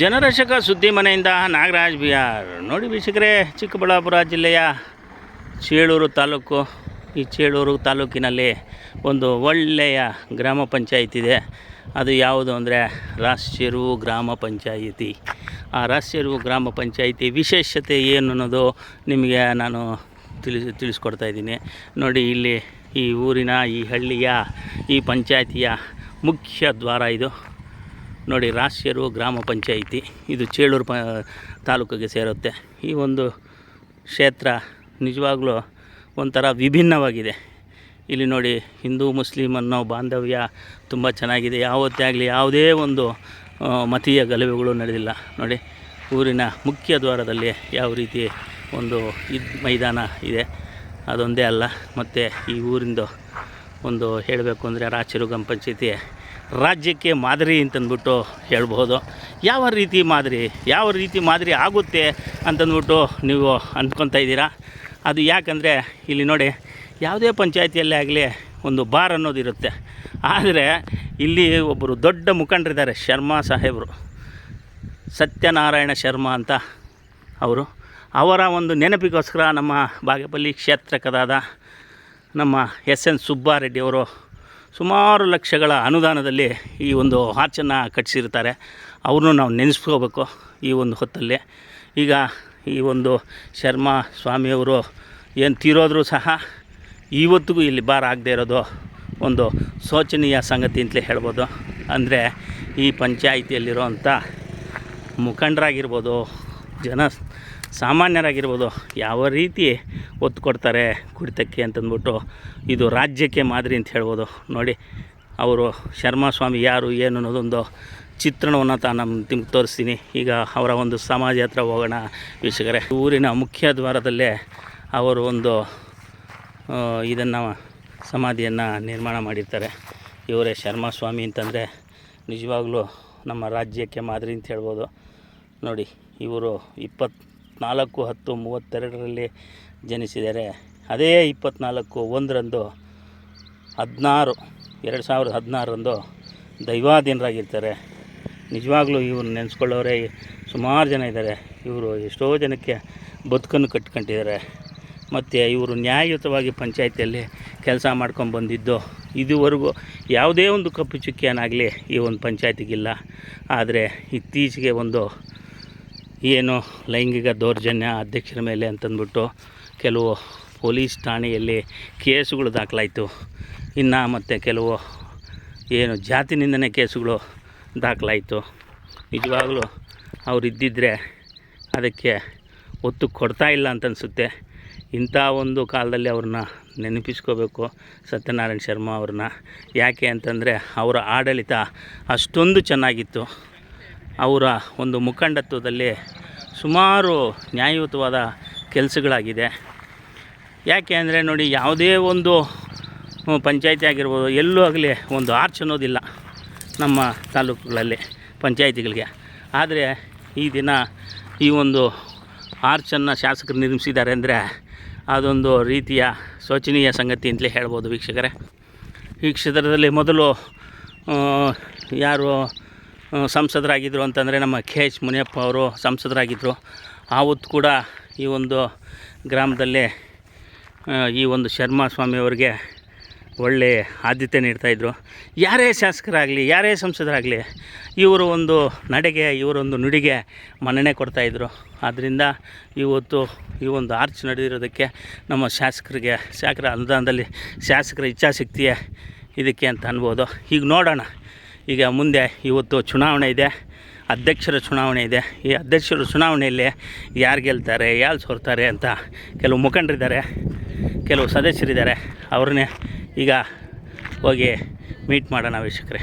ಜನರಕ್ಷಕ ಸುದ್ದಿ ಮನೆಯಿಂದ ನಾಗರಾಜ್ ಬಿಹಾರ್. ನೋಡಿ ವೀಕ್ಷಕರೇ, ಚಿಕ್ಕಬಳ್ಳಾಪುರ ಜಿಲ್ಲೆಯ ಚೇಳೂರು ತಾಲೂಕು. ಈ ಚೇಳೂರು ತಾಲೂಕಿನಲ್ಲಿ ಒಂದು ಒಳ್ಳೆಯ ಗ್ರಾಮ ಪಂಚಾಯತ್ ಇದೆ. ಅದು ಯಾವುದು ಅಂದರೆ ರಾಷ್ಟ್ರೀಯರು ಗ್ರಾಮ ಪಂಚಾಯಿತಿ. ಆ ರಾಷ್ಟ್ರೀಯರು ಗ್ರಾಮ ಪಂಚಾಯಿತಿ ವಿಶೇಷತೆ ಏನು ಅನ್ನೋದು ನಿಮಗೆ ನಾನು ತಿಳಿಸಿ, ತಿಳಿಸ್ಕೊಡ್ತಾ ಇದ್ದೀನಿ. ನೋಡಿ ಇಲ್ಲಿ ಈ ಊರಿನ, ಈ ಹಳ್ಳಿಯ, ಈ ಪಂಚಾಯಿತಿಯ ಮುಖ್ಯ ದ್ವಾರ ಇದು. ನೋಡಿ ರಾಶಿಯರು ಗ್ರಾಮ ಪಂಚಾಯಿತಿ, ಇದು ಚೇಳೂರು ಪ, ತಾಲೂಕಿಗೆ ಸೇರುತ್ತೆ. ಈ ಒಂದು ಕ್ಷೇತ್ರ ನಿಜವಾಗ್ಲೂ ಒಂಥರ ವಿಭಿನ್ನವಾಗಿದೆ. ಇಲ್ಲಿ ನೋಡಿ, ಹಿಂದೂ ಮುಸ್ಲಿಮ್ ಅನ್ನೋ ಬಾಂಧವ್ಯ ತುಂಬ ಚೆನ್ನಾಗಿದೆ. ಯಾವತ್ತೇ ಆಗಲಿ ಯಾವುದೇ ಒಂದು ಮತೀಯ ಗಲಭೆಗಳು ನಡೆದಿಲ್ಲ. ನೋಡಿ, ಊರಿನ ಮುಖ್ಯ ದ್ವಾರದಲ್ಲಿ ಯಾವ ರೀತಿ ಒಂದು ಇದು ಮೈದಾನ ಇದೆ, ಅದೊಂದೇ ಅಲ್ಲ. ಮತ್ತು ಈ ಊರಿಂದು ಒಂದು ಹೇಳಬೇಕು ಅಂದರೆ ರಾಷ್ಟ್ರೀಯ ಗ್ರಾಮ ಪಂಚಾಯತಿ ರಾಜ್ಯಕ್ಕೆ ಮಾದರಿ ಅಂತಂದ್ಬಿಟ್ಟು ಹೇಳ್ಬೋದು ಯಾವ ರೀತಿ ಮಾದರಿ, ಯಾವ ರೀತಿ ಮಾದರಿ ಆಗುತ್ತೆ ಅಂತಂದ್ಬಿಟ್ಟು ನೀವು ಅಂದ್ಕೊತಾ ಇದ್ದೀರಾ? ಅದು ಯಾಕಂದರೆ ಇಲ್ಲಿ ನೋಡಿ, ಯಾವುದೇ ಪಂಚಾಯತಿಯಲ್ಲೇ ಆಗಲಿ ಒಂದು ಬಾರ್ ಅನ್ನೋದಿರುತ್ತೆ ಆದರೆ ಇಲ್ಲಿ ಒಬ್ಬರು ದೊಡ್ಡ ಮುಖಂಡರಿದ್ದಾರೆ, ಶರ್ಮಾ ಸಾಹೇಬರು. ಸತ್ಯನಾರಾಯಣ ಶರ್ಮಾ ಅಂತ ಅವರು. ಅವರ ಒಂದು ನೆನಪಿಗೋಸ್ಕರ ನಮ್ಮ ಬಾಗೇಪಲ್ಲಿ ಕ್ಷೇತ್ರಕದಾದ ನಮ್ಮ ಎಸ್ ಎನ್ ಸುಬ್ಬಾರೆಡ್ಡಿಯವರು ಸುಮಾರು ಲಕ್ಷಗಳ ಅನುದಾನದಲ್ಲಿ ಈ ಒಂದು ಆರ್ಚನ್ನು ಕಟ್ಟಿಸಿರ್ತಾರೆ ಅವ್ರನ್ನೂ ನಾವು ನೆನೆಸ್ಕೋಬೇಕು ಈ ಒಂದು ಹೊತ್ತಲ್ಲಿ. ಈಗ ಈ ಒಂದು ಶರ್ಮಾ ಸ್ವಾಮಿಯವರು ಏನು ತೀರೋದ್ರೂ ಸಹ ಇವತ್ತಿಗೂ ಇಲ್ಲಿ ಬಾರ್ ಆಗದೆ ಇರೋದು ಒಂದು ಶೋಚನೀಯ ಸಂಗತಿ ಅಂತಲೇ ಹೇಳ್ಬೋದು. ಅಂದರೆ ಈ ಪಂಚಾಯಿತಿಯಲ್ಲಿರೋವಂಥ ಮುಖಂಡರಾಗಿರ್ಬೋದು, ಜನ ಸಾಮಾನ್ಯರಾಗಿರ್ಬೋದು ಯಾವ ರೀತಿ ಒತ್ತು ಕೊಡ್ತಾರೆ ಕುಡಿತಕ್ಕೆ ಅಂತಂದ್ಬಿಟ್ಟು ಇದು ರಾಜ್ಯಕ್ಕೆ ಮಾದರಿ ಅಂತ ಹೇಳ್ಬೋದು. ನೋಡಿ, ಅವರು ಶರ್ಮಾ ಸ್ವಾಮಿ ಯಾರು, ಏನು ಅನ್ನೋದೊಂದು ಚಿತ್ರಣವನ್ನು ತಾ ನಮ್ಮ ನಿಮ್ಗೆ ತೋರಿಸ್ತೀನಿ. ಈಗ ಅವರ ಒಂದು ಸಮಾಜ ಹತ್ರ ಹೋಗೋಣ ವೀಕ್ಷಕರೇ. ಊರಿನ ಮುಖ್ಯ ದ್ವಾರದಲ್ಲೇ ಅವರು ಒಂದು ಇದನ್ನು, ಸಮಾಧಿಯನ್ನು ನಿರ್ಮಾಣ ಮಾಡಿರ್ತಾರೆ. ಇವರೇ ಶರ್ಮಾ ಸ್ವಾಮಿ ಅಂತಂದರೆ ನಿಜವಾಗ್ಲೂ ನಮ್ಮ ರಾಜ್ಯಕ್ಕೆ ಮಾದರಿ ಅಂತ ಹೇಳ್ಬೋದು. ನೋಡಿ, ಇವರು ಇಪ್ಪತ್ತ್ನಾಲ್ಕು ಹತ್ತು, ಮೂವತ್ತೆರಡರಲ್ಲಿ ಜನಿಸಿದ್ದಾರೆ ಅದೇ ಇಪ್ಪತ್ತ್ನಾಲ್ಕು ಒಂದರಂದು ಹದಿನಾರು, ಎರಡು ಸಾವಿರದ ಹದಿನಾರರಂದು ದೈವಾಧೀನರಾಗಿರ್ತಾರೆ. ನಿಜವಾಗ್ಲೂ ಇವ್ರು ನೆನೆಸ್ಕೊಳ್ಳೋರೇ ಸುಮಾರು ಜನ ಇದ್ದಾರೆ. ಇವರು ಎಷ್ಟೋ ಜನಕ್ಕೆ ಬದುಕನ್ನು ಕಟ್ಕೊಂಡಿದ್ದಾರೆ. ಮತ್ತು ಇವರು ನ್ಯಾಯಯುತವಾಗಿ ಪಂಚಾಯತಿಯಲ್ಲಿ ಕೆಲಸ ಮಾಡ್ಕೊಂಡು ಬಂದಿದ್ದು, ಇದುವರೆಗೂ ಯಾವುದೇ ಒಂದು ಕಪ್ಪು ಚುಕ್ಕಿಯನ್ನಾಗಲಿ ಈ ಒಂದು ಪಂಚಾಯತಿಗಿಲ್ಲ. ಆದರೆ ಇತ್ತೀಚೆಗೆ ಒಂದು ಏನು ಲೈಂಗಿಕ ದೌರ್ಜನ್ಯ ಅಧ್ಯಕ್ಷರ ಮೇಲೆ ಅಂತಂದ್ಬಿಟ್ಟು ಕೆಲವು ಪೊಲೀಸ್ ಠಾಣೆಯಲ್ಲಿ ಕೇಸುಗಳು ದಾಖಲಾಯಿತು. ಇನ್ನು ಮತ್ತು ಕೆಲವು ಏನು ಜಾತಿ ನಿಂದನೆ ಕೇಸುಗಳು ದಾಖಲಾಯಿತು. ನಿಜವಾಗಲೂ ಅವ್ರು ಇದ್ದಿದ್ದರೆ ಅದಕ್ಕೆ ಒತ್ತು ಕೊಡ್ತಾ ಇಲ್ಲ ಅಂತ ಅನಿಸುತ್ತೆ. ಇಂಥ ಒಂದು ಕಾಲದಲ್ಲಿ ಅವ್ರನ್ನ ನೆನಪಿಸ್ಕೋಬೇಕು ಸತ್ಯನಾರಾಯಣ ಶರ್ಮಾ ಅವ್ರನ್ನ. ಯಾಕೆ ಅಂತಂದರೆ ಅವರ ಆಡಳಿತ ಅಷ್ಟೊಂದು ಚೆನ್ನಾಗಿತ್ತು. ಅವರ ಒಂದು ಮುಖಂಡತ್ವದಲ್ಲಿ ಸುಮಾರು ನ್ಯಾಯಯುತವಾದ ಕೆಲಸಗಳಾಗಿದೆ. ಯಾಕೆ ಅಂದರೆ ನೋಡಿ ಯಾವುದೇ ಒಂದು ಪಂಚಾಯಿತಿ ಆಗಿರ್ಬೋದು, ಎಲ್ಲೂ ಆಗಲಿ ಒಂದು ಆರ್ಚ್ ಅನ್ನೋದಿಲ್ಲ ನಮ್ಮ ತಾಲೂಕುಗಳಲ್ಲಿ ಪಂಚಾಯಿತಿಗಳಿಗೆ. ಆದರೆ ಈ ದಿನ ಈ ಒಂದು ಆರ್ಚನ್ನು ಶಾಸಕರು ನಿರ್ಮಿಸಿದ್ದಾರೆ ಅಂದರೆ ಅದೊಂದು ರೀತಿಯ ಶೋಚನೀಯ ಸಂಗತಿ ಅಂತಲೇ ಹೇಳ್ಬೋದು ವೀಕ್ಷಕರೇ. ಈ ಕ್ಷೇತ್ರದಲ್ಲಿ ಮೊದಲು ಯಾರು ಸಂಸದರಾಗಿದ್ದರು ಅಂತಂದರೆ ನಮ್ಮ ಕೆ ಎಚ್ ಮುನಿಯಪ್ಪ ಅವರು ಸಂಸದರಾಗಿದ್ದರು ಆವತ್ತು ಕೂಡ ಈ ಒಂದು ಗ್ರಾಮದಲ್ಲಿ ಈ ಒಂದು ಶರ್ಮಾ ಸ್ವಾಮಿಯವರಿಗೆ ಒಳ್ಳೆ ಆದ್ಯತೆ ನೀಡ್ತಾಯಿದ್ರು ಯಾರೇ ಶಾಸಕರಾಗಲಿ, ಯಾರೇ ಸಂಸದರಾಗಲಿ, ಇವರು ಒಂದು ನಡೆಗೆ ಇವರೊಂದು ನುಡಿಗೆ ಮನ್ನಣೆ ಕೊಡ್ತಾಯಿದ್ರು ಆದ್ದರಿಂದ ಇವತ್ತು ಈ ಒಂದು ಆರ್ಚ್ ನಡೆದಿರೋದಕ್ಕೆ ನಮ್ಮ ಶಾಸಕರಿಗೆ, ಶಾಸಕರ ಅನುದಾನದಲ್ಲಿ ಶಾಸಕರ ಇಚ್ಛಾಶಕ್ತಿಯೇ ಇದಕ್ಕೆ ಅಂತ ಅನ್ಬೋದು. ಈಗ ನೋಡೋಣ. ಈಗ ಮುಂದೆ ಇವತ್ತು ಚುನಾವಣೆ ಇದೆ, ಅಧ್ಯಕ್ಷರ ಚುನಾವಣೆ ಇದೆ. ಈ ಅಧ್ಯಕ್ಷರ ಚುನಾವಣೆಯಲ್ಲಿ ಯಾರು ಗೆಲ್ತಾರೆ, ಯಾರು ಸೋರ್ತಾರೆ ಅಂತ ಕೆಲವು ಮುಖಂಡರಿದ್ದಾರೆ, ಕೆಲವು ಸದಸ್ಯರಿದ್ದಾರೆ. ಅವ್ರನ್ನೇ ಈಗ ಹೋಗಿ ಮೀಟ್ ಮಾಡೋಣ ವೀಕ್ಷಕರೇ.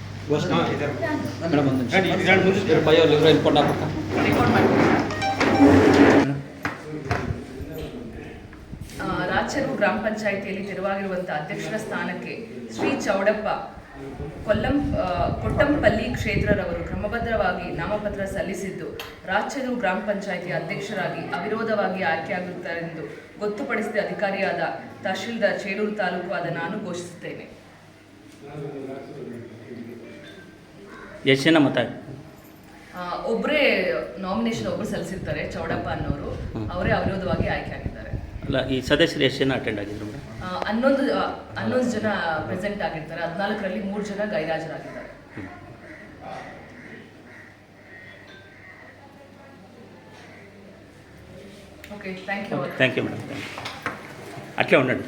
ಮೇಡಮ್ ಒಂದು ನಿಮಿಷ ಬಯೋ ಲಿವ್ರ ಇನ್ಕೊಂಡು ಆಗ್ಬೇಕಾ ರೆಕಾರ್ಡ್ ಮಾಡ್ತೀನಿ ಆ, ರಾಚರು ಗ್ರಾಮ ಪಂಚಾಯಿತಿಯಲ್ಲಿ ತೆರವಾಗಿರುವಂಥ ಅಧ್ಯಕ್ಷರ ಸ್ಥಾನಕ್ಕೆ ಶ್ರೀ ಚೌಡಪ್ಪ ಕೊಲ್ಲಂ ಕೊಟ್ಟಂಪಲ್ಲಿ ಕ್ಷೇತ್ರರವರು ಕ್ರಮಬದ್ಧವಾಗಿ ನಾಮಪತ್ರ ಸಲ್ಲಿಸಿದ್ದು ರಾಚರು ಗ್ರಾಮ ಪಂಚಾಯಿತಿ ಅಧ್ಯಕ್ಷರಾಗಿ ಅವಿರೋಧವಾಗಿ ಆಯ್ಕೆಯಾಗುತ್ತಾರೆಂದು ಗೊತ್ತುಪಡಿಸಿದ ಅಧಿಕಾರಿಯಾದ ತಹಶೀಲ್ದಾರ್ ಚೇಳೂರು ತಾಲೂಕು ಆದ ನಾನು ಘೋಷಿಸುತ್ತೇನೆ. ಎಷ್ಟು ಜನ ಮತ ಆ, ಒಬ್ರೇ ನಾಮಿನೇಷನ್ ಒಬ್ರು ಸಲ್ಲಿಸಿರ್ತಾರೆ ಚೌಡಪ್ಪ ಅನ್ನೋರು ಹ್ಮ್. ಅವರೇ ಅವಿರೋಧವಾಗಿ ಆಯ್ಕೆ ಆಗಿದ್ದಾರೆ ಅಲ್ಲ ಈ ಸದಸ್ಯರು ಎಷ್ಟು ಜನ ಅಟೆಂಡ್ ಆಗಿದ್ರು ಮೇಡಮ್ ಆ, ಹನ್ನೊಂದು ಆ, ಹನ್ನೊಂದು ಜನ ಪ್ರೆಸೆಂಟ್ ಆಗಿರ್ತಾರೆ ಹದಿನಾಲ್ಕರಲ್ಲಿ ಮೂರು ಜನ ಗೈರಾಜರಾಗಿದ್ದಾರೆ okay thank you thank you madam thank you అట్లే ఉండండి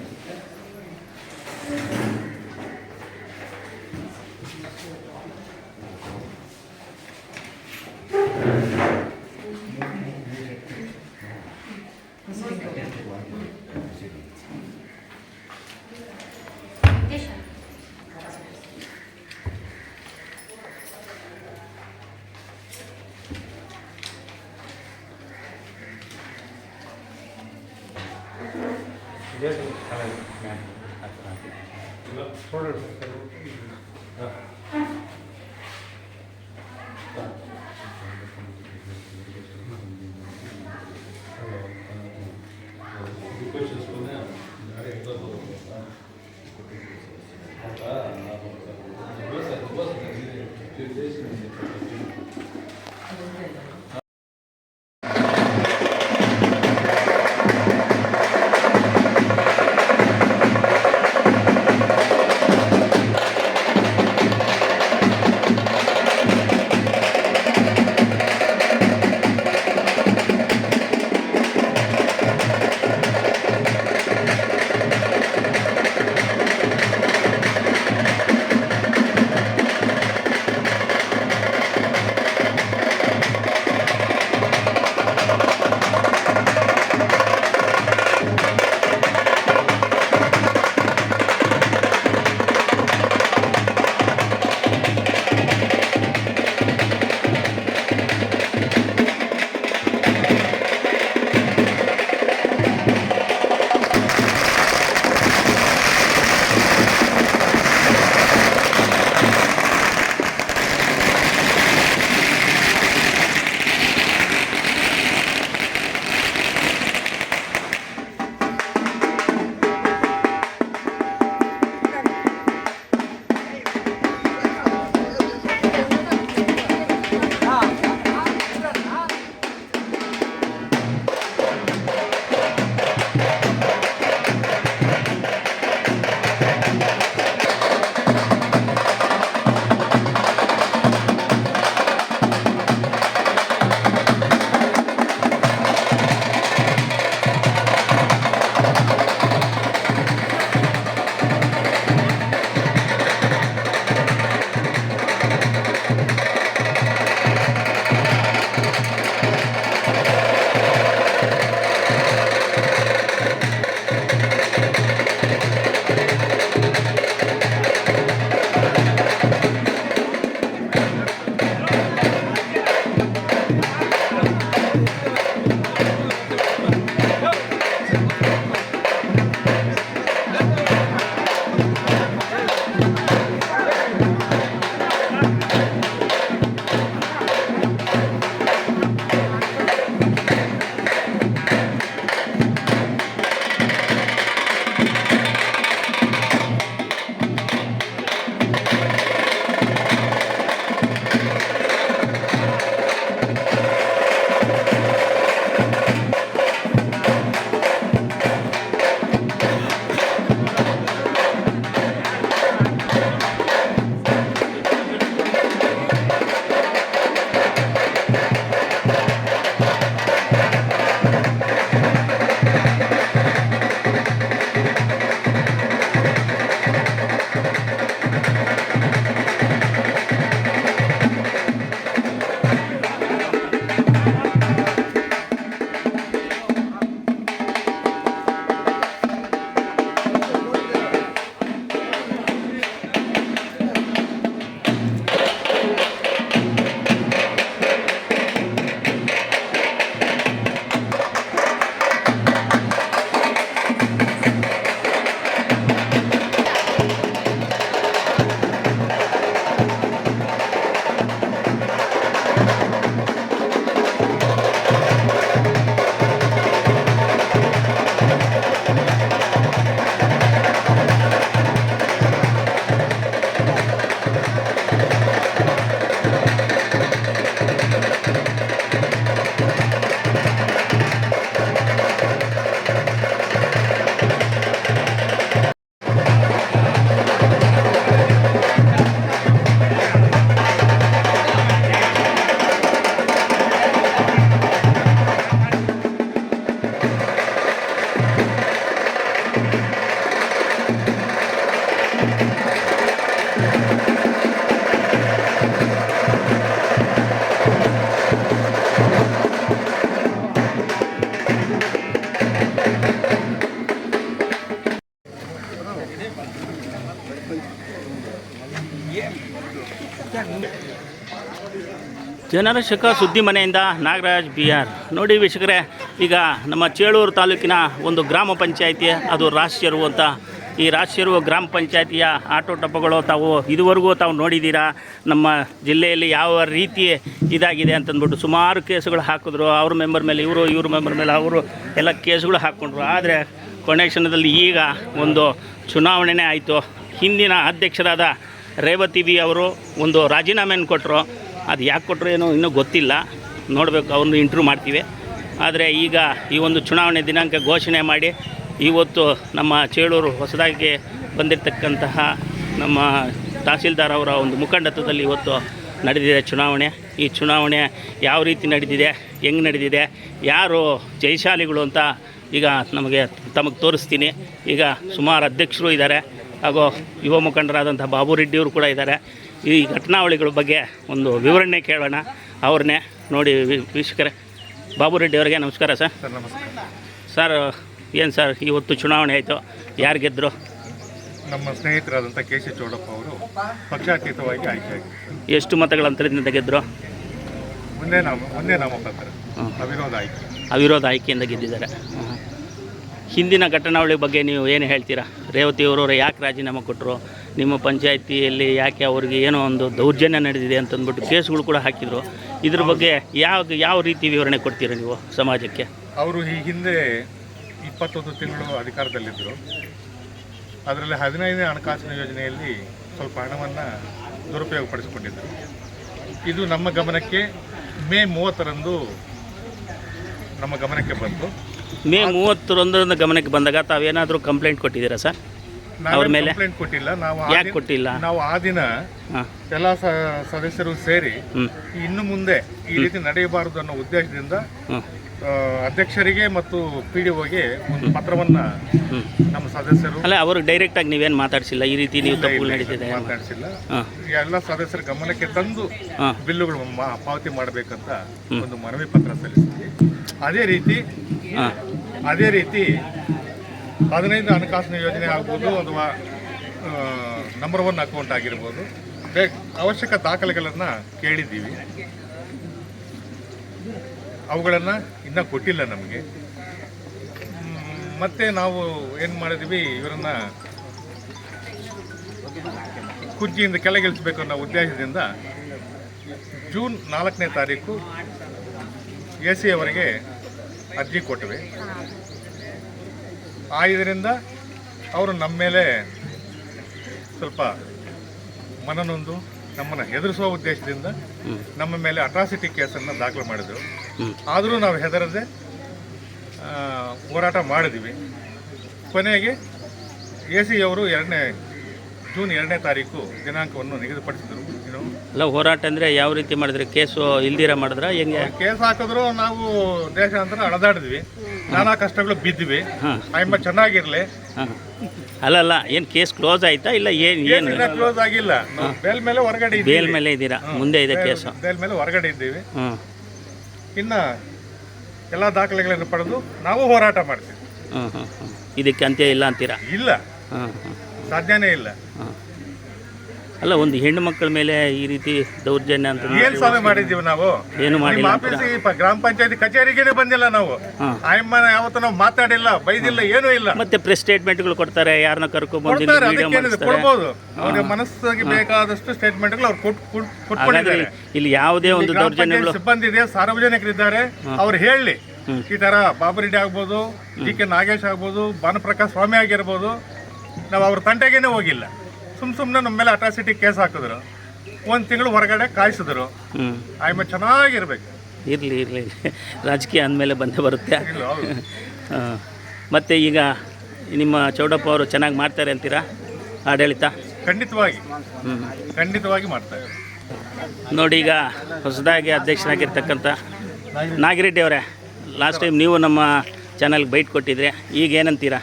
Yes, I mean, I don't know. ಜನರ ಶಕ ಸುದ್ದಿ ಮನೆಯಿಂದ ನಾಗರಾಜ್ ಬಿ ಆರ್ ನೋಡಿ ವೀಕ್ಷಕರೇ, ಈಗ ನಮ್ಮ ಚೇಳೂರು ತಾಲೂಕಿನ ಒಂದು ಗ್ರಾಮ ಪಂಚಾಯಿತಿ, ಅದು ರಾಷ್ಟ್ರೀಯರು ಅಂತ. ಈ ರಾಷ್ಟ್ರೀಯರು ಗ್ರಾಮ ಪಂಚಾಯಿತಿಯ ಆಟೋಟಪ್ಪಗಳು ತಾವು ಇದುವರೆಗೂ ತಾವು ನೋಡಿದ್ದೀರಾ? ನಮ್ಮ ಜಿಲ್ಲೆಯಲ್ಲಿ ಯಾವ ರೀತಿ ಇದಾಗಿದೆ ಅಂತಂದ್ಬಿಟ್ಟು ಸುಮಾರು ಕೇಸುಗಳು ಹಾಕಿದ್ರು. ಅವ್ರ ಮೆಂಬರ್ ಮೇಲೆ, ಇವರು, ಇವ್ರ ಮೆಂಬರ್ ಮೇಲೆ, ಅವರು ಎಲ್ಲ ಕೇಸುಗಳು ಹಾಕ್ಕೊಂಡ್ರು. ಆದರೆ ಕೊನೆ ಕ್ಷಣದಲ್ಲಿ ಈಗ ಒಂದು ಚುನಾವಣೆನೇ ಆಯಿತು. ಹಿಂದಿನ ಅಧ್ಯಕ್ಷರಾದ ರೇವತಿ ಬಿ ಅವರು ಒಂದು ರಾಜೀನಾಮೆಯನ್ನು ಕೊಟ್ಟರು ಅದು ಯಾಕೆ ಕೊಟ್ಟರು ಏನೋ ಇನ್ನೂ ಗೊತ್ತಿಲ್ಲ. ನೋಡಬೇಕು, ಅವ್ರನ್ನ ಇಂಟ್ರೂ ಮಾಡ್ತೀವಿ. ಆದರೆ ಈಗ ಈ ಒಂದು ಚುನಾವಣೆ ದಿನಾಂಕ ಘೋಷಣೆ ಮಾಡಿ ಇವತ್ತು ನಮ್ಮ ಚೇಳೂರು ಹೊಸದಾಗಿ ಬಂದಿರತಕ್ಕಂತಹ ನಮ್ಮ ತಹಸೀಲ್ದಾರ್ ಅವರ ಒಂದು ಮುಖಂಡತ್ವದಲ್ಲಿ ಇವತ್ತು ನಡೆದಿದೆ ಚುನಾವಣೆ. ಈ ಚುನಾವಣೆ ಯಾವ ರೀತಿ ನಡೆದಿದೆ, ಹೆಂಗೆ ನಡೆದಿದೆ, ಯಾರು ಜಯಶಾಲಿಗಳು ಅಂತ ಈಗ ನಮಗೆ ತಮಗೆ ತೋರಿಸ್ತೀನಿ. ಈಗ ಸುಮಾರು ಅಧ್ಯಕ್ಷರು ಇದ್ದಾರೆ. ಹಾಗೂ ಯುವ ಮುಖಂಡರಾದಂಥ ಬಾಬು ರೆಡ್ಡಿಯವರು ಕೂಡ ಇದ್ದಾರೆ. ಈ ಘಟನಾವಳಿಗಳ ಬಗ್ಗೆ ಒಂದು ವಿವರಣೆ ಕೇಳೋಣ. ಅವ್ರನ್ನೇ ನೋಡಿ ವೀಕ್ಷಕರೇ. ಬಾಬು ರೆಡ್ಡಿ ಅವರಿಗೆ ನಮಸ್ಕಾರ ಸರ್. ಸರ್ ನಮಸ್ಕಾರ. ಸರ್ ಏನು ಸರ್ ಇವತ್ತು ಚುನಾವಣೆ ಆಯಿತು. ಯಾರು ಗೆದ್ದರು ನಮ್ಮ ಸ್ನೇಹಿತರಾದಂಥ ಕೆ ಸಿ ಚೌಡಪ್ಪ ಅವರು ಪಕ್ಷಾತೀತವಾಗಿ ಆಯ್ಕೆ ಎಷ್ಟು ಮತಗಳ ಅಂತರದಿಂದ ಗೆದ್ದರು ಒಂದೇ ನಾಮ ಒಂದೇ ನಾಮಪತ್ರ. ಅವಿರೋಧ ಆಯ್ಕೆ. ಅವಿರೋಧ ಆಯ್ಕೆಯಿಂದ ಗೆದ್ದಿದ್ದಾರೆ. ಹಿಂದಿನ ಘಟನಾವಳಿ ಬಗ್ಗೆ ನೀವು ಏನು ಹೇಳ್ತೀರಾ? ರೇವತಿ ಅವರು ಯಾಕೆ ರಾಜೀನಾಮೆ ಕೊಟ್ಟರು ನಿಮ್ಮ ಪಂಚಾಯತಿಯಲ್ಲಿ ಯಾಕೆ ಅವ್ರಿಗೆ ಏನೋ ಒಂದು ದೌರ್ಜನ್ಯ ನಡೆದಿದೆ ಅಂತಂದ್ಬಿಟ್ಟು ಕೇಸ್ಗಳು ಕೂಡ ಹಾಕಿದರು. ಇದ್ರ ಬಗ್ಗೆ ಯಾವ ಯಾವ ರೀತಿ ವಿವರಣೆ ಕೊಡ್ತೀರಾ ನೀವು ಸಮಾಜಕ್ಕೆ? ಅವರು ಈ ಹಿಂದೆ ಇಪ್ಪತ್ತೊಂದು ತಿಂಗಳು ಅಧಿಕಾರದಲ್ಲಿದ್ದರು. ಅದರಲ್ಲಿ ಹದಿನೈದನೇ ಹಣಕಾಸಿನ ಯೋಜನೆಯಲ್ಲಿ ಸ್ವಲ್ಪ ಹಣವನ್ನು ದುರುಪಯೋಗಪಡಿಸಿಕೊಂಡಿದ್ದರು. ಇದು ನಮ್ಮ ಗಮನಕ್ಕೆ ಮೇ ಮೂವತ್ತರಂದು ನಮ್ಮ ಗಮನಕ್ಕೆ ಬಂತು. ಮೇ ಮೂವತ್ತರೊಂದರಿಂದ ಗಮನಕ್ಕೆ ಬಂದಾಗ ತಾವೇನಾದರೂ ಕಂಪ್ಲೇಂಟ್ ಕೊಟ್ಟಿದ್ದೀರಾ ಸರ್? ಅವ್ರ ಮೇಲೆ? ಕಂಪ್ಲೇಂಟ್ ಕೊಟ್ಟಿಲ್ಲ. ನಾವು ಆ ಯಾಕೆ ದಿನ- ಕೊಟ್ಟಿಲ್ಲ? ನಾವು ಆ ದಿನ ಹಾಂ. ಎಲ್ಲ ಸ- ಸದಸ್ಯರು ಸೇರಿ ಹ್ಞೂ ಇನ್ನು ಮುಂದೆ ಈ ರೀತಿ ನಡೆಯಬಾರದು ಅನ್ನೋ ಉದ್ದೇಶದಿಂದ ಹ್ಞೂ ಅಧ್ಯಕ್ಷರಿಗೆ ಮತ್ತು ಪಿ ಡಿ ಒಗೆ ಒಂದು ಪತ್ರವನ್ನ ನಮ್ಮ ಸದಸ್ಯರು ಅಲ್ಲ ಅವ್ರಿಗೆ ಡೈರೆಕ್ಟಾಗಿ ನೀವೇನು ಮಾತಾಡಿಸಿಲ್ಲ? ಈ ರೀತಿ ನೀವು ತಪ್ಪು ನಡೀತಿದೆ ಮಾತಾಡಿಸಿಲ್ಲ. ಎಲ್ಲ ಸದಸ್ಯರ ಗಮನಕ್ಕೆ ತಂದು ಬಿಲ್ಲುಗಳು ಪಾವತಿ ಮಾಡಬೇಕಂತ ಒಂದು ಮನವಿ ಪತ್ರ ಸಲ್ಲಿಸಿದ್ವಿ. ಅದೇ ರೀತಿ ಅದೇ ರೀತಿ ಹದಿನೈದು ಹಣಕಾಸಿನ ಯೋಜನೆ ಆಗ್ಬೋದು ಅಥವಾ ನಂಬರ್ ಒನ್ ಅಕೌಂಟ್ ಆಗಿರ್ಬೋದು. ಅವಶ್ಯಕ ದಾಖಲೆಗಳನ್ನು ಕೇಳಿದ್ದೀವಿ. ಅವುಗಳನ್ನು ಇನ್ನೂ ಕೊಟ್ಟಿಲ್ಲ ನಮಗೆ. ಮತ್ತೆ ನಾವು ಏನು ಮಾಡಿದ್ವಿ, ಇವರನ್ನ ಕುರ್ಚಿಯಿಂದ ಕೆಳಗಿಳಿಸಬೇಕು ಅನ್ನೋ ಉದ್ದೇಶದಿಂದ ಜೂನ್ ನಾಲ್ಕನೇ ತಾರೀಕು ಎ ಸಿ ಅವರಿಗೆ ಅರ್ಜಿ ಕೊಟ್ಟಿವೆ. ಆ ಅವರು ನಮ್ಮ ಮೇಲೆ ಸ್ವಲ್ಪ ಮನನೊಂದು ನಮ್ಮನ್ನು ಹೆದರಿಸುವ ಉದ್ದೇಶದಿಂದ ನಮ್ಮ ಮೇಲೆ ಅಟ್ರಾಸಿಟಿ ಕೇಸನ್ನು ದಾಖಲು ಮಾಡಿದರು. ಆದರೂ ನಾವು ಹೆದರದೆ ಹೋರಾಟ ಮಾಡಿದ್ವಿ. ಕೊನೆಗೆ ಎ ಸಿ ಅವರು ಎರಡನೇ ಜೂನ್ ಎರಡನೇ ತಾರೀಕು ದಿನಾಂಕವನ್ನು ನಿಗದಿಪಡಿಸಿದರು. ಅಲ್ಲ ಹೋರಾಟ ಅಂದರೆ ಯಾವ ರೀತಿ ಮಾಡಿದ್ರೆ? ಕೇಸು ಇಲ್ದಿರ ಮಾಡಿದ್ರ? ಹೆಂಗೆ? ಕೇಸ್ ಹಾಕಿದ್ರು ನಾವು ದೇಶ ಅಂತ ಅಳದಾಡಿದ್ವಿ ನಾನಾ ಕಷ್ಟಗಳು ಬಿದ್ದಿವಿ. ಹಾಂ. ಆಯಮ್ಮ ಚೆನ್ನಾಗಿರ್ಲಿ. ಹಾಂ. ಅಲ್ಲಲ್ಲ ಏನು ಕೇಸ್ ಕ್ಲೋಸ್ ಆಯ್ತಾ ಇಲ್ಲ ಏನು ಏನು ಕ್ಲೋಸ್ ಆಗಿಲ್ಲ. ನಾವು ಬೇಲ್ ಮೇಲೆ ಹೊರಗಡೆ ಇದ್ದೀವಿ. ಬೇಲ್ ಮೇಲೆ ಇದ್ದೀರಾ? ಮುಂದೆ ಇದೆ ಕೇಸು. ಬೇಲ್ ಮೇಲೆ ಹೊರಗಡೆ ಇದ್ದೀವಿ. ಹ್ಞೂ ಇನ್ನ ಎಲ್ಲ ದಾಖಲೆಗಳನ್ನು ಪಡೆದು ನಾವು ಹೋರಾಟ ಮಾಡ್ತೀವಿ. ಹ್ಞೂ ಹ್ಞೂ ಹ್ಞೂ ಇದಕ್ಕೆ ಅಂತ್ಯ ಇಲ್ಲ ಅಂತೀರಾ? ಇಲ್ಲ. ಹಾಂ ಹಾಂ ಸಾಧ್ಯನೇ ಇಲ್ಲ. ಹಾಂ ಅಲ್ಲ ಒಂದು ಹೆಣ್ಣು ಮಕ್ಕಳ ಮೇಲೆ ಈ ರೀತಿ ದೌರ್ಜನ್ಯ ಅಂತ ಏನ್ ಸ್ವಾಮಿ ಮಾಡಿದ್ದೀವಿ ನಾವು? ಏನು ಮಾಡಿಲ್ಲ ಪ- ಗ್ರಾಮ ಪಂಚಾಯತಿ ಕಚೇರಿಗೇನೆ ಬಂದಿಲ್ಲ ನಾವು. ಆಯಮ್ಮನ ಯಾವತ್ತೂ ನಾವು ಮಾತಾಡಿಲ್ಲ ಬೈದಿಲ್ಲ ಏನೂ ಇಲ್ಲ. ಮತ್ತೆ ಪ್ರೆಸ್ ಸ್ಟೇಟ್ಮೆಂಟ್ಗಳು ಕೊಡ್ತಾರೆ ಯಾರನ್ನ ಕರ್ಕೊಂಡ್ಬಂದು ಕೊಡ್ತಾರೆ ವಿಡಿಯೋ ಅದಕ್ಕೇನಿದೆ? ಮಾಡಿಸ್ತಾರೆ. ಕೊಡ್ಬೋದು. ಅವ್ರಿಗೆ ಮನಸ್ಸಿಗೆ ಬೇಕಾದಷ್ಟು ಸ್ಟೇಟ್ಮೆಂಟ್ಗಳು ಅವ್ರು ಕೊಟ್- ಕೊಟ್- ಹಾಗಾದ್ರೆ ಕೊಟ್ಕೊಂಡಿದ್ದಾರೆ ಇಲ್ಲಿ ಯಾವುದೇ ಒಂದು ಗ್ರಾಮ ದೌರ್ಜನ್ಯಗಳು ಪಂಚಾಯತ್ ಸಿಬ್ಬಂದಿ ಇದೆ ಸಾರ್ವಜನಿಕರಿದ್ದಾರೆ. ಅವ್ರು ಹೇಳಿ. ಈ ತರ ಬಾಬುರೆಡ್ಡಿ ಆಗ್ಬೋದು ಡಿ ಕೆ ನಾಗೇಶ್ ಆಗ್ಬೋದು ಭಾನುಪ್ರಕಾಶ್ ಸ್ವಾಮಿ ಆಗಿರ್ಬೋದು ನಾವು ಅವ್ರ ತಂಟೆಗೇನೆ ಹೋಗಿಲ್ಲ. ಸುಮ್ ಸುಮ್ಮನೆ ನಮ್ಮ ಮೇಲೆ ಅಟ್ರಾಸಿಟಿ ಕೇಸ್ ಹಾಕಿದ್ರು. ಒಂದು ತಿಂಗಳು ಹೊರಗಡೆ ಕಾಯಿಸಿದ್ರು. ಹ್ಞೂ ಆಯ್ಮ ಚೆನ್ನಾಗಿರ್ಬೇಕು. ಇರಲಿ ಇರಲಿ. ರಾಜಕೀಯ ಅಂದಮೇಲೆ ಬಂದೇ ಬರುತ್ತೆ. ಇಲ್ಲ ಹೌದು. ಹಾಂ. ಮತ್ತು ಈಗ ನಿಮ್ಮ ಚೌಡಪ್ಪ ಅವರು ಚೆನ್ನಾಗಿ ಮಾಡ್ತಾರೆ ಅಂತೀರಾ? ಆಡಳಿತ? ಖಂಡಿತವಾಗಿ. ಹ್ಞೂ ಖಂಡಿತವಾಗಿ ಮಾಡ್ತಾರೆ. ನೋಡಿ ಈಗ ಹೊಸದಾಗಿ ಅಧ್ಯಕ್ಷರಾಗಿರ್ತಕ್ಕಂಥ ನಾಗಿರೆಡ್ಡಿ ಅವರೇ ಲಾಸ್ಟ್ ಟೈಮ್ ನೀವು ನಮ್ಮ ಚಾನಲ್ಗೆ ಬೈಟ್ ಕೊಟ್ಟಿದ್ರೆ ಈಗ ಏನಂತೀರಾ?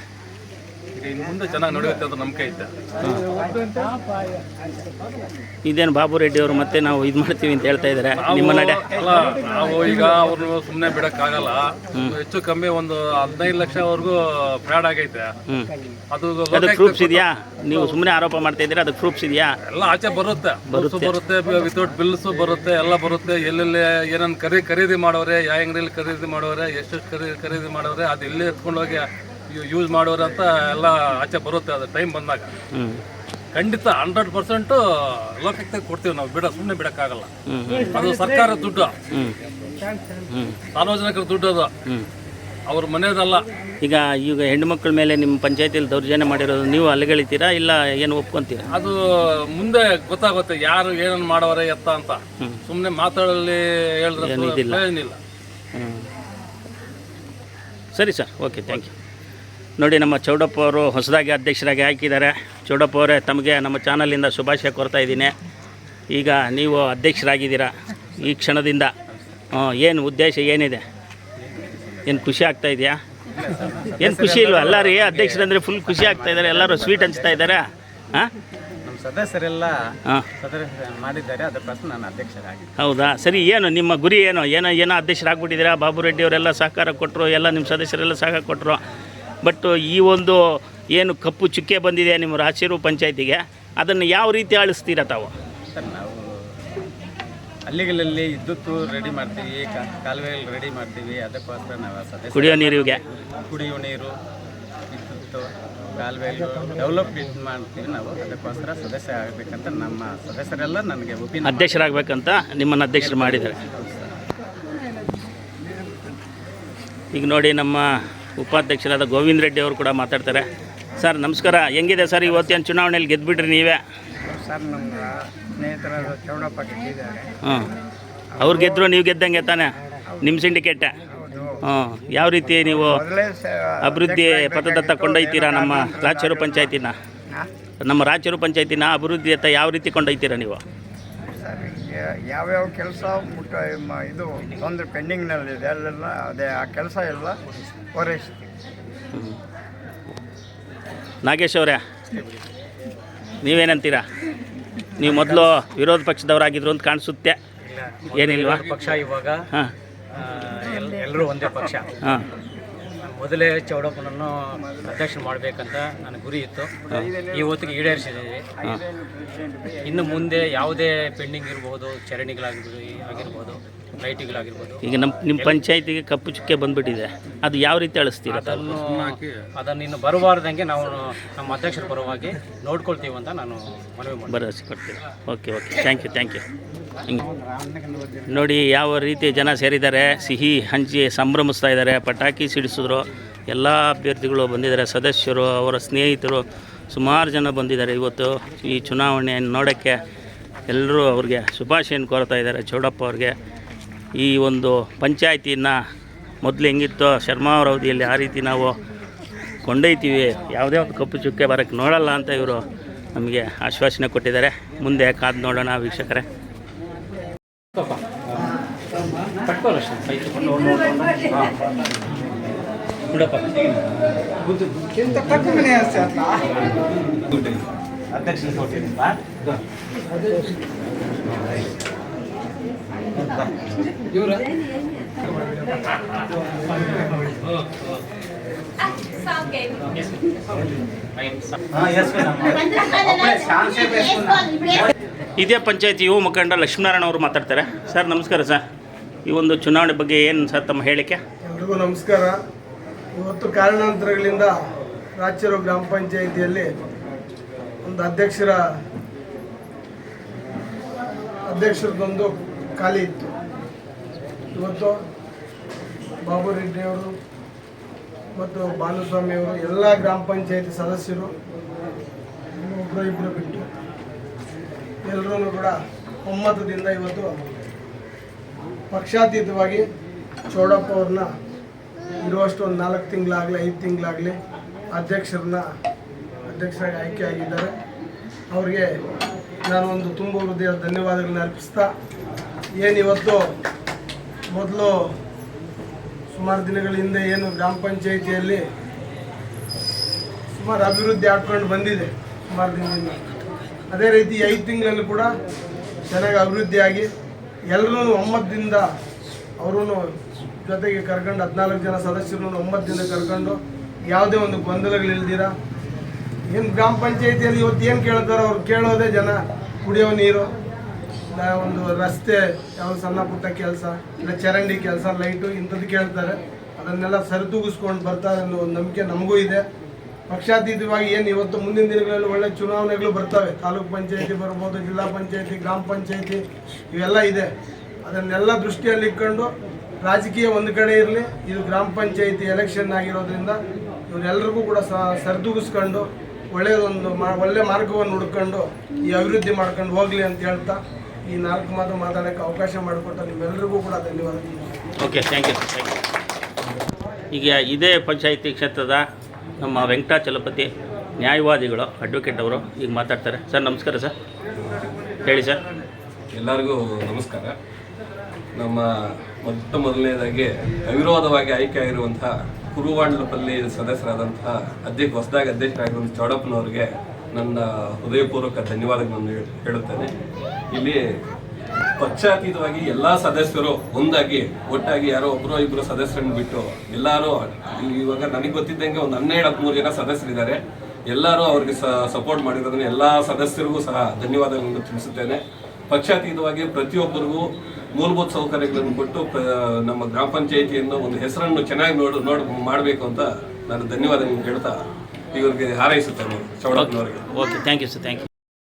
ಈಗ ಇನ್ನು ಮುಂದೆ ಚೆನ್ನಾಗಿ ನಡೆಯುತ್ತೆ ಅಂತ ನಂಬಿಕೆ ಐತೆ. ಇದೇನು ಬಾಬು ರೆಡ್ಡಿ ಅವರು ಮತ್ತೆ ನಾವು ಇದು ಮಾಡ್ತೀವಿ ಅಂತ ಹೇಳ್ತಾ ಇದ್ದಾರೆ. ನಿಮ್ಮ ನಡೆ. ಅಲ್ಲ ನಾವು ಈಗ ಅವ್ರನ್ನ ಸುಮ್ಮನೆ ಬಿಡೋಕ್ಕಾಗಲ್ಲ. ಹೆಚ್ಚು ಕಮ್ಮಿ ಒಂದು ಹದಿನೈದು ಲಕ್ಷವರೆಗೂ ಫ್ರಾಡ್ ಆಗೈತೆ. ಅದು ಅದು ಅದಕ್ಕೆ ಪ್ರೂಫ್ಸ್ ಇದೆಯಾ? ನೀವು ಸುಮ್ಮನೆ ಆರೋಪ ಮಾಡ್ತಾ ಇದ್ದೀರಾ? ಅದಕ್ಕೆ ಪ್ರೂಫ್ಸ್ ಇದೆಯಾ? ಎಲ್ಲ ಆಚೆ ಬರುತ್ತೆ. ಬರುತ್ತೆ. ಬರುತ್ತೆ ವಿತೌಟ್ ಬಿಲ್ಸ್ ಬರುತ್ತೆ ಎಲ್ಲ ಬರುತ್ತೆ. ಎಲ್ಲೆಲ್ಲಿ ಏನೇನು ಖರೀ ಖರೀದಿ ಮಾಡೋರೆ ಯಾವ ಅಂಗಡಿಯಲ್ಲಿ ಖರೀದಿ ಮಾಡೋರೆ ಎಷ್ಟೆಷ್ಟು ಖರೀದಿ ಖರೀದಿ ಮಾಡೋರೆ ಅದು ಎಲ್ಲಿ ಎತ್ಕೊಂಡೋಗಿ ಯೂಸ್ ಮಾಡೋರಂತ ಅಂತ ಎಲ್ಲ ಆಚೆ ಬರುತ್ತೆ ಅದು ಟೈಮ್ ಬಂದಾಗ. ಖಂಡಿತ ಹಂಡ್ರೆಡ್ ಪರ್ಸೆಂಟು ಲೋಕಕ್ಕೆ ಕೊಡ್ತೀವಿ ನಾವು ಬಿಡ ಸುಮ್ಮನೆ ಬಿಡಕ್ಕಾಗಲ್ಲ. ಅದು ಸರ್ಕಾರ ದುಡ್ಡು. ಸಾರ್ವಜನಿಕರ ದುಡ್ಡು ಅದು. ಅವ್ರ ಮನೆಯದಲ್ಲ. ಈಗ ಈಗ ಹೆಣ್ಮಕ್ಳ ಮೇಲೆ ನಿಮ್ಮ ಪಂಚಾಯತಿಯಲ್ಲಿ ದೌರ್ಜನ್ಯ ಮಾಡಿರೋದು ನೀವು ಅಲ್ಲಿಗಳಿತೀರಾ ಇಲ್ಲ ಏನು ಒಪ್ಕೊಂತೀರಾ? ಅದು ಮುಂದೆ ಗೊತ್ತಾಗುತ್ತೆ ಯಾರು ಏನನ್ನು ಮಾಡೋರೆ ಎತ್ತ ಅಂತ. ಸುಮ್ಮನೆ ಮಾತಾಡಲಿ ಹೇಳಿದ್ರೆ ಏನಿಲ್ಲ ಸರಿ ಸರ್ ಓಕೆ ಥ್ಯಾಂಕ್ ಯು ನೋಡಿ ನಮ್ಮ ಚೌಡಪ್ಪ ಅವರು ಹೊಸದಾಗಿ ಅಧ್ಯಕ್ಷರಾಗಿ ಹಾಕಿದ್ದಾರೆ. ಚೌಡಪ್ಪ ಅವರೇ ತಮಗೆ ನಮ್ಮ ಚಾನಲಿಂದ ಶುಭಾಶಯ ಕೋರ್ತಾ ಇದ್ದೀನಿ. ಈಗ ನೀವು ಅಧ್ಯಕ್ಷರಾಗಿದ್ದೀರಾ? ಈ ಕ್ಷಣದಿಂದ ಏನು ಉದ್ದೇಶ ಏನಿದೆ? ಏನು ಖುಷಿ ಆಗ್ತಾ ಇದೆಯಾ? ಏನು ಖುಷಿ ಇಲ್ವಾ? ಎಲ್ಲ ರೀ ಅಧ್ಯಕ್ಷರಂದರೆ ಫುಲ್ ಖುಷಿ ಆಗ್ತಾ ಇದ್ದಾರೆ ಎಲ್ಲರೂ ಸ್ವೀಟ್ ಹಂಚ್ತಾ ಇದ್ದಾರೆ. ಹಾಂ ನಮ್ಮ ಸದಸ್ಯರೆಲ್ಲ ಮಾಡಿದ್ದಾರೆ ನಾನು ಅಧ್ಯಕ್ಷರಾಗಿ. ಹೌದಾ? ಸರಿ ಏನು ನಿಮ್ಮ ಗುರಿ ಏನು? ಏನೋ ಏನೋ ಅಧ್ಯಕ್ಷರಾಗ್ಬಿಟ್ಟಿದ್ದೀರಾ? ಬಾಬು ರೆಡ್ಡಿ ಅವರೆಲ್ಲ ಸಹಕಾರ ಕೊಟ್ಟರು ಎಲ್ಲ ನಿಮ್ಮ ಸದಸ್ಯರೆಲ್ಲ ಸಹಕಾರ ಕೊಟ್ಟರು ಬಟ್ ಈ ಒಂದು ಏನು ಕಪ್ಪು ಚುಕ್ಕೆ ಬಂದಿದೆ ನಿಮ್ಮ ರಾಶಿರು ಪಂಚಾಯತಿಗೆ ಅದನ್ನು ಯಾವ ರೀತಿ ಆಳಿಸ್ತೀರಾ ತಾವು? ಸರ್ ನಾವು ಹಳ್ಳಿಗಳಲ್ಲಿ ವಿದ್ಯುತ್ತು ರೆಡಿ ಮಾಡ್ತೀವಿ ಕಾಲುವೆಗಳು ರೆಡಿ ಮಾಡ್ತೀವಿ. ಅದಕ್ಕೋಸ್ಕರ ನಾವು ಸದಸ್ಯ ಕುಡಿಯೋ ನೀರಿಗೆ ಕುಡಿಯುವ ನೀರು ವಿದ್ಯುತ್ತು ಕಾಲುವೆಗಳು ಡೆವಲಪ್ಮೆಂಟ್ ಮಾಡ್ತೀವಿ ನಾವು. ಅದಕ್ಕೋಸ್ಕರ ಸದಸ್ಯ ಆಗಬೇಕಂತ ನಮ್ಮ ಸದಸ್ಯರೆಲ್ಲ ನನಗೆ ಉಪಿನ ಅಧ್ಯಕ್ಷರಾಗಬೇಕಂತ ನಿಮ್ಮನ್ನು ಅಧ್ಯಕ್ಷರು ಮಾಡಿದ್ದಾರೆ. ಈಗ ನೋಡಿ ನಮ್ಮ ಉಪಾಧ್ಯಕ್ಷರಾದ ಗೋವಿಂದ ರೆಡ್ಡಿ ಅವರು ಕೂಡ ಮಾತಾಡ್ತಾರೆ. ಸರ್ ನಮಸ್ಕಾರ. ಹೆಂಗಿದೆ ಸರ್ ಇವತ್ತೇನು ಚುನಾವಣೆಯಲ್ಲಿ ಗೆದ್ದುಬಿಟ್ರಿ ನೀವೇ? ಸರ್ ನಮ್ಮ ಸ್ನೇಹಿತರಾದ ಚೌಡಪ್ಪ ಗೆದ್ದಿದ್ದಾರೆ. ಹಾಂ. ಅವ್ರು ಗೆದ್ದರು ನೀವು ಗೆದ್ದಂಗೆ ತಾನೆ? ನಿಮ್ಮ ಸಿಂಡಿಕೇಟ? ಹಾಂ. ಯಾವ ರೀತಿ ನೀವು ಅಭಿವೃದ್ಧಿ ಪಥದತ್ತ ಕೊಂಡೊಯ್ತೀರಾ ನಮ್ಮ ರಾಜ್ಯರು ಪಂಚಾಯತಿನ? ನಮ್ಮ ರಾಜ್ಯರು ಪಂಚಾಯತಿನ ಅಭಿವೃದ್ಧಿಯತ್ತ ಯಾವ ರೀತಿ ಕೊಂಡೊಯ್ತೀರಾ ನೀವು? ಯಾವ್ಯಾವ ಕೆಲಸ ಮುಟ್ಟ ಇದು ತೊಂದರೆ ಪೆಂಡಿಂಗ್ನಲ್ಲಿದೆ ಅಲ್ಲೆಲ್ಲ ಅದೇ ಆ ಕೆಲಸ ಎಲ್ಲ ಪೂರೈಸ್ತೀವಿ ನಾಗೇಶ್ ಅವರೇ ನೀವೇನಂತೀರಾ? ನೀವು ಮೊದಲು ವಿರೋಧ ಪಕ್ಷದವರಾಗಿದ್ರು ಅಂತ ಕಾಣಿಸುತ್ತೆ. ಏನಿಲ್ವಾ? ಪಕ್ಷ ಇವಾಗ ಹಾಂ. ಎಲ್ಲರೂ ಒಂದೇ ಪಕ್ಷ. ಹಾಂ. ಮೊದಲೇ ಚೌಡಪ್ಪನನ್ನು ಅಧ್ಯಕ್ಷ ಮಾಡಬೇಕಂತ ನನ್ನ ಗುರಿ ಇತ್ತು. ಈ ಹೊತ್ತಿಗೆ ಈಡೇರಿಸಿದ್ದೀವಿ. ಇನ್ನು ಮುಂದೆ ಯಾವುದೇ ಪೆಂಡಿಂಗ್ ಇರ್ಬೋದು ಚರಣಿಗಳಾಗಿರ್ಬೋದು ಆಗಿರ್ಬೋದು ಲೈಟಿಗಳಾಗಿರ್ಬೋದು. ಈಗ ನಮ್ಮ ನಿಮ್ಮ ಪಂಚಾಯತಿಗೆ ಕಪ್ಪು ಚುಕ್ಕೆ ಬಂದ್ಬಿಟ್ಟಿದೆ. ಅದು ಯಾವ ರೀತಿ ಅಳಿಸ್ತೀರಾ? ಅದನ್ನು ಅದನ್ನು ಇನ್ನು ಬರಬಾರ್ದಂಗೆ ನಾವು ನಮ್ಮ ಅಧ್ಯಕ್ಷರ ಪರವಾಗಿ ನೋಡ್ಕೊಳ್ತೀವಿ ಅಂತ ನಾನು ಮನವಿ ಭರವಸೆ ಕೊಡ್ತೀನಿ okay okay thank you thank you ನೋಡಿ ಯಾವ ರೀತಿ ಜನ ಸೇರಿದ್ದಾರೆ ಸಿಹಿ ಹಂಚಿ ಸಂಭ್ರಮಿಸ್ತಾ ಇದ್ದಾರೆ ಪಟಾಕಿ ಸಿಡಿಸಿದ್ರು ಎಲ್ಲ ಅಭ್ಯರ್ಥಿಗಳು ಬಂದಿದ್ದಾರೆ ಸದಸ್ಯರು ಅವರ ಸ್ನೇಹಿತರು ಸುಮಾರು ಜನ ಬಂದಿದ್ದಾರೆ ಇವತ್ತು ಈ ಚುನಾವಣೆಯನ್ನು ನೋಡೋಕ್ಕೆ. ಎಲ್ಲರೂ ಅವ್ರಿಗೆ ಶುಭಾಶಯನ ಕೋರ್ತಾ ಇದ್ದಾರೆ ಚೌಡಪ್ಪ ಅವ್ರಿಗೆ. ಈ ಒಂದು ಪಂಚಾಯತಿನ ಮೊದಲು ಹೆಂಗಿತ್ತು ಶರ್ಮಾ ಅವರ ಅವಧಿಯಲ್ಲಿ ಆ ರೀತಿ ನಾವು ಕೊಂಡೊಯ್ತೀವಿ. ಯಾವುದೇ ಒಂದು ಕಪ್ಪು ಚುಕ್ಕೆ ಬರೋಕ್ಕೆ ನೋಡಲ್ಲ ಅಂತ ಇವರು ನಮಗೆ ಆಶ್ವಾಸನೆ ಕೊಟ್ಟಿದ್ದಾರೆ. ಮುಂದೆ ಕಾದು ನೋಡೋಣ ವೀಕ್ಷಕರೇ. ಪಟ್ಕೋರಷ್ಟೇ ಕೈ ತಗೊಂಡು ನೋಡ್ಕೊಂಡು ಹಾಂ ಬಿಡಪ್ಪ ಅಧ್ಯಕ್ಷರಿಗೆ ಕೊಟ್ಟಿದ್ದೀನಿ ಇವ್ರ? ಇದೇ ಪಂಚಾಯತಿ ಯುವ ಮುಖಂಡ ಲಕ್ಷ್ಮೀನಾರಾಯಣ ಅವರು ಮಾತಾಡ್ತಾರೆ. ಸರ್ ನಮಸ್ಕಾರ ಸರ್ ಈ ಒಂದು ಚುನಾವಣೆ ಬಗ್ಗೆ ಏನು ಸರ್ ತಮ್ಮ ಹೇಳಿಕೆ? ಎಲ್ರಿಗೂ ನಮಸ್ಕಾರ. ಇವತ್ತು ಕಾರಣಾಂತರಗಳಿಂದ ರಾಯಚೂರು ಗ್ರಾಮ ಪಂಚಾಯಿತಿಯಲ್ಲಿ ಒಂದು ಅಧ್ಯಕ್ಷರ ಅಧ್ಯಕ್ಷರದೊಂದು ಖಾಲಿ ಇತ್ತು. ಇವತ್ತು ಬಾಬು ರೆಡ್ಡಿಯವರು ಮತ್ತು ಬಾಲುಸ್ವಾಮಿಯವರು ಎಲ್ಲ ಗ್ರಾಮ ಪಂಚಾಯತಿ ಸದಸ್ಯರು ಒಬ್ಬರು ಇಬ್ಬರು ಬಿಟ್ಟು ಎಲ್ಲರೂ ಕೂಡ ಒಮ್ಮತದಿಂದ ಇವತ್ತು ಪಕ್ಷಾತೀತವಾಗಿ ಚೌಡಪ್ಪ ಅವ್ರನ್ನ ಇರುವಷ್ಟು ಒಂದು ನಾಲ್ಕು ತಿಂಗಳಾಗಲಿ, ಐದು ತಿಂಗಳಾಗಲಿ ಅಧ್ಯಕ್ಷರನ್ನ ಅಧ್ಯಕ್ಷರಾಗಿ ಆಯ್ಕೆ ಆಗಿದ್ದಾರೆ. ಅವ್ರಿಗೆ ನಾನು ಒಂದು ತುಂಬ ಹೃದಯ ಧನ್ಯವಾದಗಳನ್ನ ಅರ್ಪಿಸ್ತಾ ಏನಿವತ್ತು ಮೊದಲು ಸುಮಾರು ದಿನಗಳ ಹಿಂದೆ ಏನು ಗ್ರಾಮ ಪಂಚಾಯಿತಿಯಲ್ಲಿ ಸುಮಾರು ಅಭಿವೃದ್ಧಿ ಆಗ್ಕೊಂಡು ಬಂದಿದೆ ಸುಮಾರು ದಿನದಿಂದ. ಅದೇ ರೀತಿ ಐದು ತಿಂಗಳಲ್ಲಿ ಕೂಡ ಚೆನ್ನಾಗಿ ಅಭಿವೃದ್ಧಿಯಾಗಿ ಎಲ್ಲರೂ ಒಮ್ಮತದಿಂದ ಅವರೂ ಜೊತೆಗೆ ಕರ್ಕೊಂಡು ಹದಿನಾಲ್ಕು ಜನ ಸದಸ್ಯರನ್ನು ಒಮ್ಮತದಿಂದ ಕರ್ಕೊಂಡು ಯಾವುದೇ ಒಂದು ಗೊಂದಲಗಳಿಲ್ದಿರ. ಏನು ಗ್ರಾಮ ಪಂಚಾಯಿತಿಯಲ್ಲಿ ಇವತ್ತು ಏನು ಕೇಳ್ತಾರೋ ಅವ್ರು ಕೇಳೋದೇ ಜನ ಕುಡಿಯೋ ನೀರು ಒಂದು ರಸ್ತೆ ಯಾವ ಸಣ್ಣ ಪುಟ್ಟ ಕೆಲಸ, ಇಲ್ಲ ಚರಂಡಿ ಕೆಲಸ ಲೈಟು ಇಂಥದ್ದು ಕೇಳ್ತಾರೆ. ಅದನ್ನೆಲ್ಲ ಸರಿದೂಗಿಸ್ಕೊಂಡು ಬರ್ತಾರೆ ಅನ್ನೋ ಒಂದು ನಂಬಿಕೆ ನಮಗೂ ಇದೆ. ಪಕ್ಷಾತೀತವಾಗಿ ಏನು ಇವತ್ತು ಮುಂದಿನ ದಿನಗಳಲ್ಲಿ ಒಳ್ಳೆ ಚುನಾವಣೆಗಳು ಬರ್ತವೆ. ತಾಲೂಕು ಪಂಚಾಯತಿ ಬರ್ಬೋದು, ಜಿಲ್ಲಾ ಪಂಚಾಯತಿ, ಗ್ರಾಮ ಪಂಚಾಯತಿ, ಇವೆಲ್ಲ ಇದೆ. ಅದನ್ನೆಲ್ಲ ದೃಷ್ಟಿಯಲ್ಲಿ ಇಟ್ಕೊಂಡು ರಾಜಕೀಯ ಒಂದು ಕಡೆ ಇರಲಿ. ಇದು ಗ್ರಾಮ ಪಂಚಾಯತಿ ಎಲೆಕ್ಷನ್ ಆಗಿರೋದ್ರಿಂದ ಇವರೆಲ್ಲರಿಗೂ ಕೂಡ ಸರಿದೂಗಿಸ್ಕೊಂಡು ಒಳ್ಳೆಯದೊಂದು ಮಾ, ಒಳ್ಳೆ ಮಾರ್ಗವನ್ನು ಹುಡ್ಕೊಂಡು ಈ ಅಭಿವೃದ್ಧಿ ಮಾಡ್ಕೊಂಡು ಹೋಗಲಿ ಅಂತ ಹೇಳ್ತಾ ಈ ನಾಲ್ಕು ಮಾತು ಮಾತಾಡೋಕ್ಕೆ ಅವಕಾಶ ಮಾಡಿಕೊಟ್ಟ ನಿಮ್ಮೆಲ್ಲರಿಗೂ ಕೂಡ ಧನ್ಯವಾದ okay thank you thank you ಈಗ ಇದೇ ಪಂಚಾಯಿತಿ ಕ್ಷೇತ್ರದ ನಮ್ಮ ವೆಂಕಟಾಚಲಪತಿ ನ್ಯಾಯವಾದಿಗಳು ಅಡ್ವೊಕೇಟ್ ಅವರು ಈಗ ಮಾತಾಡ್ತಾರೆ. ಸರ್ ನಮಸ್ಕಾರ ಸರ್ ಹೇಳಿ ಸರ್ ಎಲ್ಲರಿಗೂ ನಮಸ್ಕಾರ. ನಮ್ಮ ಮೊಟ್ಟ ಮೊದಲನೇದಾಗಿ ಅವಿರೋಧವಾಗಿ ಆಯ್ಕೆ ಆಗಿರುವಂತಹ ಕುರುವಾಂಡ್ಲಪಲ್ಲಿ ಸದಸ್ಯರಾದಂತಹ ಅಧ್ಯಕ್ಷ ಹೊಸದಾಗಿ ಅಧ್ಯಕ್ಷರಾಗಿರುವಂಥ ಚೌಡಪ್ಪನವರಿಗೆ ನನ್ನ ಹೃದಯಪೂರ್ವಕ ಧನ್ಯವಾದಗಳನ್ನು ಹೇಳ- ಹೇಳುತ್ತೇನೆ. ಇಲ್ಲಿ ಪಕ್ಷಾತೀತವಾಗಿ ಎಲ್ಲ ಸದಸ್ಯರು ಒಂದಾಗಿ, ಒಟ್ಟಾಗಿ ಯಾರೋ ಒಬ್ಬರು ಇಬ್ಬರು ಸದಸ್ಯರನ್ನು ಬಿಟ್ಟು ಎಲ್ಲರೂ ಇವಾಗ ನನಗೆ ಗೊತ್ತಿದ್ದಂಗೆ ಒಂದು ಹನ್ನೆರಡು, ಹದಿಮೂರು ಜನ ಸದಸ್ಯರಿದ್ದಾರೆ. ಎಲ್ಲರೂ ಅವ್ರಿಗೆ ಸಪೋರ್ಟ್ ಮಾಡಿರೋದನ್ನು ಎಲ್ಲ ಸದಸ್ಯರಿಗೂ ಸಹ ಧನ್ಯವಾದಗಳನ್ನು ತಿಳಿಸುತ್ತೇನೆ. ಪಕ್ಷಾತೀತವಾಗಿ ಪ್ರತಿಯೊಬ್ಬರಿಗೂ ಮೂಲಭೂತ ಸೌಕರ್ಯಗಳನ್ನು ಕೊಟ್ಟು ನಮ್ಮ ಗ್ರಾಮ ಪಂಚಾಯಿತಿಯನ್ನು ಒಂದು ಹೆಸರನ್ನು ಚೆನ್ನಾಗಿ ನೋಡ್ ನೋಡ್, ಮಾಡಬೇಕು ಅಂತ ನಾನು ಧನ್ಯವಾದಗಳನ್ನು ಹೇಳ್ತಾ ಇವರಿಗೆ ಚೌಡಪ್ಪನವರಿಗೆ. Okay thank you sir thank you